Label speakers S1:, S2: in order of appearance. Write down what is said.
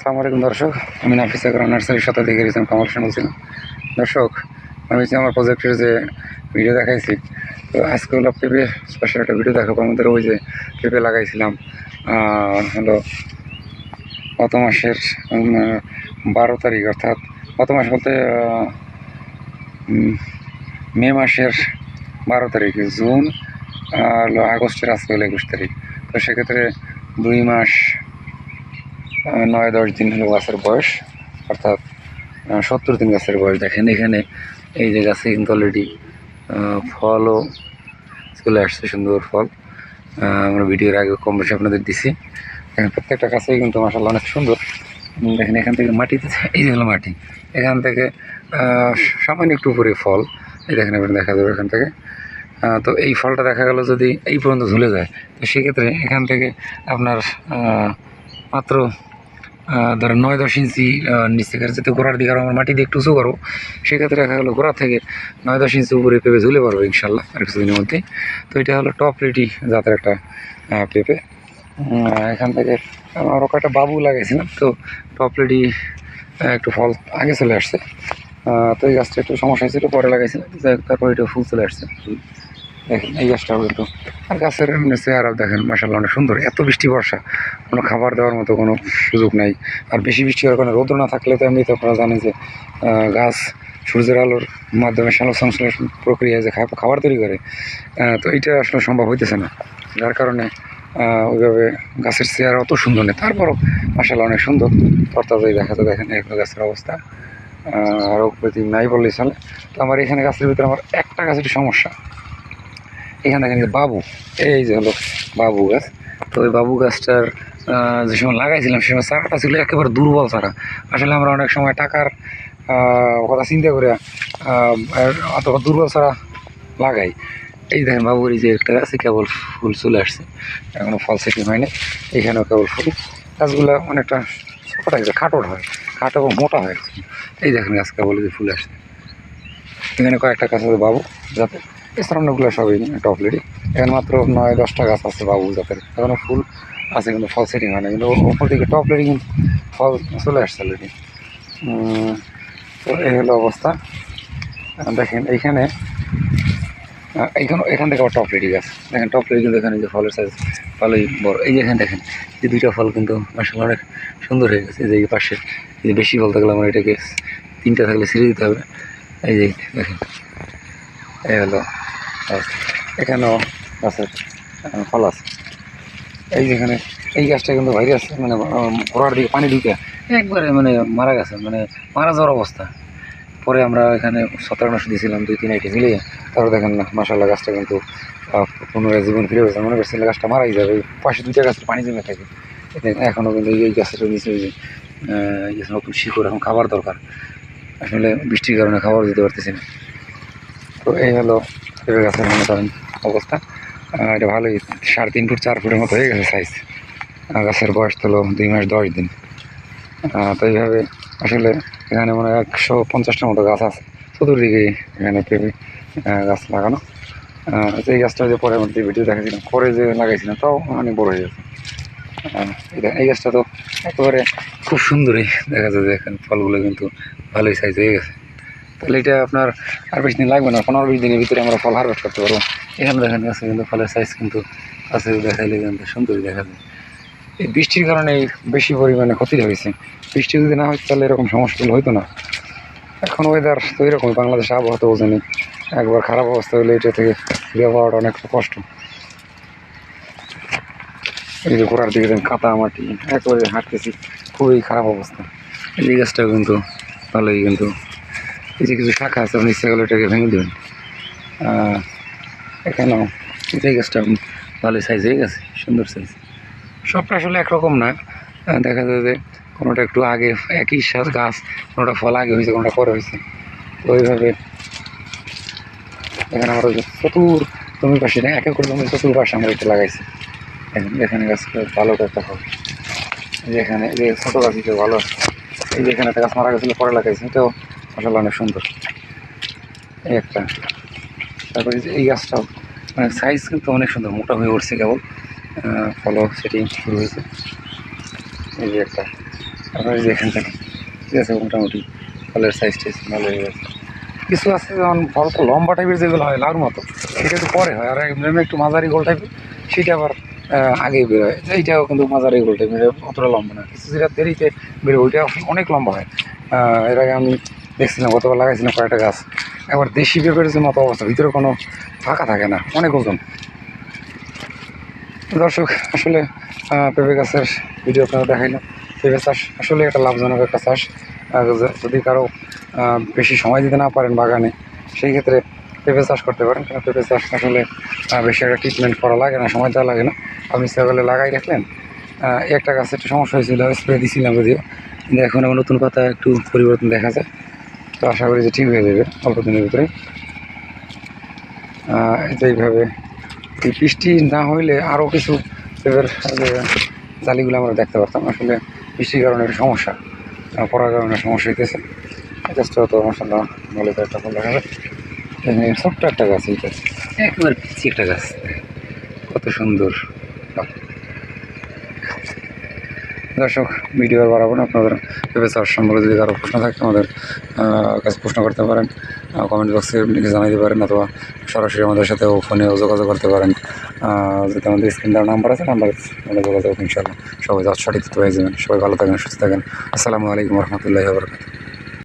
S1: আসসালামু আলাইকুম, দর্শক। আমি নাফিস আকরাম নার্সারির সাথে দেখে গেছিলাম কামাল হোসেন বলছিলাম। দর্শক, আমি যে আমার প্রজেক্টের যে ভিডিও দেখাইছি, তো আজকে হলো পেঁপে স্পেশাল একটা ভিডিও দেখাবো। আমাদের ওই যে পেঁপে লাগাইছিলাম হলো গত মাসের বারো তারিখ, অর্থাৎ গত মাস বলতে মে মাসের বারো তারিখ, জুন, আর আগস্টের আজকে হলো একুশ তারিখ। তো সেক্ষেত্রে দুই মাস নয়, দশ দিন হলো গাছের বয়স, অর্থাৎ সত্তর দিন গাছের বয়স। দেখেন এখানে এই যে গাছে কিন্তু অলরেডি ফলও চলে আসছে, সুন্দর ফল। আমরা ভিডিওর আগে কম বেশি আপনাদের দিছি। দেখেন প্রত্যেকটা গাছেই কিন্তু মাসাল্লাহ অনেক সুন্দর। দেখেন এখান থেকে মাটিতে এই যে হলো মাটি। এখান থেকে সামান্য একটু উপরে ফল। এই দেখেন আপনি দেখা যাবে এখান থেকে। তো এই ফলটা দেখা গেল যদি এই পর্যন্ত ঝুলে যায়, তো সেক্ষেত্রে এখান থেকে আপনার মাত্র ধরেন নয় দশ ইঞ্চি নিচ থেকে যেহেতু গোড়ার দিকে আমার মাটি দিয়ে একটু উঁচু করব সেক্ষেত্রে দেখা গেলো গোড়া থেকে নয় দশ ইঞ্চি উপরে পেঁপে ঝুলে পারব ইনশাল্লাহ, আর কিছুদিনের মধ্যে তো এটা হলো টপ রেডি জাতের একটা পেঁপে। এখান থেকে আরও একটা বাবু লাগাইছিলাম, তো টপ রেডি একটু ফল আগে চলে আসছে। তো এই গাছটা একটু সমস্যা হয়েছিল, পরে লাগাইছিলাম তারপর এটা ফুল চলে আসছে। দেখেন এই গাছটাও কিন্তু আর গাছের এমনি চেহারা দেখেন মাসাল্লাহ অনেক সুন্দর। এত বৃষ্টি বর্ষা কোনো খাবার দেওয়ার মতো কোনো সুযোগ নাই। আর বেশি বৃষ্টি হওয়ার কারণে রোদ্র না থাকলে তো এমনিতে আপনারা জানেন যে গাছ সূর্যের আলোর মাধ্যমে শ্যালো সংশ্লেষণ প্রক্রিয়ায় যে খাবার তৈরি করে তো এইটা আসলে সম্ভব হইতেছে না। যার কারণে ওইভাবে গাছের চেহারা অত সুন্দর নেই। তারপরও মাসাল্লাহ অনেক সুন্দর। তরতাজাই দেখা যায় দেখেন হলো গাছের অবস্থা। আহ, রোগ প্রতি নাই বললেই চলে। তো আমার এখানে গাছের ভিতরে আমার একটা গাছের সমস্যা। এখানে দেখেন বাবু এই যে হলো বাবু গাছ। তো ওই বাবু গাছটার যে সময় লাগাইছিলাম সে সময় চারাটা ছিল একেবারে দুর্বল চারা। আসলে আমরা অনেক সময় টাকার কথা চিন্তা করে আহ, আর অত দুর্বল চারা লাগাই। এই দেখেন বাবুর যে একটা গাছে কেবল ফুল চলে আসছে। এখনও ফল সেটিং হয়নি। এখানেও কেবল ফুল। গাছগুলো অনেকটা ছোটো থাকে খাটোর হয়। খাটো মোটা হয় এই দেখেন গাছ কেবল যে ফুল আসছে। এখানে কয়েকটা গাছ আছে বাবু যাতে এছাড়া অন্যগুলো সবই টপ লেডি এখানে মাত্র নয়, দশটা গাছ আছে বাবু জাতের। এখনও ফুল আছে, কিন্তু ফল সেটিং হয় না। কিন্তু ওপর দিকে টপ লেডি কিন্তু ফল চলে আসছে লেডি তো এই হলো অবস্থা। দেখেন, এইখানে এইখানে, এখান থেকে আবার টপ রেডি গাছ দেখেন টপ রেডি কিন্তু এখানে যে ফলের সাইজ ভালোই বড়। এই যে এখানে দেখেন যে দুইটা ফল কিন্তু আসলে অনেক সুন্দর হয়ে গেছে। এই যে এই পাশে, এই যে বেশি ফল থাকলে আমার এটাকে তিনটা থাকলে ছিঁড়ে দিতে হবে। এই যে, দেখেন, এই হলো। এখানেও গাছের ফল আছে। এই যেখানে এই গাছটা কিন্তু ভাইরাস মানে গোড়ার দিকে পানি ঢুকে একবারে মানে মারা গেছে মানে মারা যাওয়ার অবস্থা। পরে আমরা এখানে সতেরোশো দিয়েছিলাম, দুই, তিন আইটি মিলিয়ে তারপর দেখেন না মাসাল্লাহ গাছটা কিন্তু পুনরায় জীবন ফিরে গেছে মনে করছিলাম গাছটা মারাই যাবে। এই পাশে দুইটা গাছের পানি জমে থাকে। এখনও কিন্তু এই গাছের নিচে ওই নতুন শিকড় এখন খাবার দরকার। আসলে বৃষ্টির কারণে খাবার দিতে পারতেছি না। তো এই হলো পেঁপে গাছের মনে করেন অবস্থা। এটা ভালোই, সাড়ে তিন ফুট, চার ফুটের মতো হয়ে গেছে সাইজ গাছের বয়স তো দুই মাস, দশ দিন। তো এইভাবে আসলে এখানে মনে হয় একশো পঞ্চাশটার মতো গাছ আছে। চতুর্দিকে এখানে পেঁপে গাছ লাগানো। এই গাছটা যে পরে মধ্যে ভিডিও দেখাছিলাম পরে যে লাগাইছিলাম, তাও অনেক বড় হয়ে গেছে। এটা- এই গাছটা তো একেবারে খুব সুন্দরই দেখা যায় যে এখানে ফলগুলো কিন্তু ভালোই সাইজ হয়ে গেছে। তাহলে এটা আপনার আর বেশি দিন লাগবে না, পনেরো বিশ দিনের ভিতরে আমরা ফল হারভেস্ট করতে পারব। এখানে দেখেন গাছে কিন্তু ফলের সাইজ কিন্তু আছে, দেখাইলে কিন্তু সুন্দরই দেখা যায়। এই বৃষ্টির কারণে বেশি পরিমাণে ক্ষতি হয়েছে। বৃষ্টি যদি না হতো তাহলে এরকম সমস্যাগুলো হতো না। এখন ওয়েদার তো এরকম বাংলাদেশে আবহাওয়া তো বোঝেনি। একবার খারাপ অবস্থা হলে এটা থেকে পাওয়াটা অনেক কষ্ট। এই যে ঘোরার দিকে দেখেন, কাদা মাটি, একবারে হাঁটতেছি, খুবই খারাপ অবস্থা। এই গাছটাও কিন্তু ভালোই কিন্তু যে কিছু শাখা আছে, আপনি ইচ্ছা করলে এটাকে ভেঙে দেবেন। এখানেও এই গাছটা ভালোই সাইজ হয়ে গেছে সুন্দর সাইজ সবটা আসলে একরকম না। দেখা যায় যে কোনোটা একটু আগে একই সাথ গাছ, কোনোটা ফল আগে হয়েছে, কোনোটা পরে হয়েছে। তো ওইভাবে এখানে আমরা চতুর জমির পাশে না, এক একর জমির চতুর পাশে আমরা এটা লাগাইছি। দেখেন এখানে গাছ ভালো একটা ফল যেখানে যে এখানে ছোটো গাছ ভালো এই যে এখানে একটা গাছ মারা গেছিল, পরে লাগাইছে। এটাও আসলে অনেক সুন্দর। এই একটা। তারপরে এই গাছটাও মানে সাইজ কিন্তু অনেক সুন্দর, মোটা হয়ে উঠছে কেবল। ফলো সেটিং শুরু হয়েছে। এই যে একটা। আপনারা যে এখান থেকে। ঠিক আছে, মোটামুটি ফলের সাইজ টাইজ ভালো হয়ে গেছে। কিছু আছে যেমন ফল তো লম্বা টাইপের যেগুলো হয়, লাউর মতো। সেটা একটু পরে হয়। আর এমনি একটু মাঝারি গোল টাইপের সেটা আবার আগেই বেরোয় এইটাও কিন্তু মাঝারি গোল টাইপের অতটা লম্বা না। কিছু যেটা দেরিতে বেরোয় ওইটা অনেক লম্বা হয়। এর আগে আমি দেখছিলাম, গতবার লাগাইছিলাম কয়েকটা গাছ। একবার দেশি পেঁপের মতো অবস্থা, ভিতরে কোনো ফাঁকা থাকে না, অনেক ওজন। দর্শক, আসলে পেঁপে গাছের ভিডিও আপনারা দেখাইলাম। পেঁপে চাষ আসলে একটা লাভজনক একটা চাষ। যদি কারও বেশি সময় দিতে না পারেন বাগানে, সেই ক্ষেত্রে পেঁপে চাষ করতে পারেন। কারণ পেঁপে চাষ আসলে বেশি একটা ট্রিটমেন্ট করা লাগে না, সময় দেওয়া লাগে না। আপনি সকালে লাগাই রাখলেন। একটা গাছে একটু সমস্যা হয়েছিল স্প্রে দিয়েছিলাম যদিও। কিন্তু এখন নতুন পাতা একটু পরিবর্তন দেখা যায়। তো আশা করি যে ঠিক হয়ে যাবে অল্প দিনের ভিতরে। এটা এইভাবে এই বৃষ্টি না হইলে আরও কিছু যে জালিগুলো আমরা দেখতে পারতাম। আসলে বৃষ্টির কারণে একটা সমস্যা পড়ার কারণে সমস্যা হইতেছে। গাছটা তো মশাল্লাহ ভালো তো একটা দেখা যায় ছোট্ট একটা গাছ এইটা একেবারে একটা গাছ। কত সুন্দর। দর্শক ভিডিও বাড়াবো না। আপনাদের ব্যবসার সম্পর্কে যদি কারও প্রশ্ন থাকে, আমাদের কাছে প্রশ্ন করতে পারেন। কমেন্ট বক্সে দিতে পারেন, অথবা সরাসরি আমাদের সাথে ফোনেও যোগাযোগ করতে পারেন। যদি আমাদের স্ক্রিন দেওয়ার নাম্বার আছে নাম্বার আমাদের যোগাযোগ ইনশাল্লাহ সবাই সঠিক তথ্য হয়ে যাবেন। সবাই ভালো থাকেন, সুস্থ থাকেন। আসসালামু আলাইকুম রহমতুল্লাহ বরকাত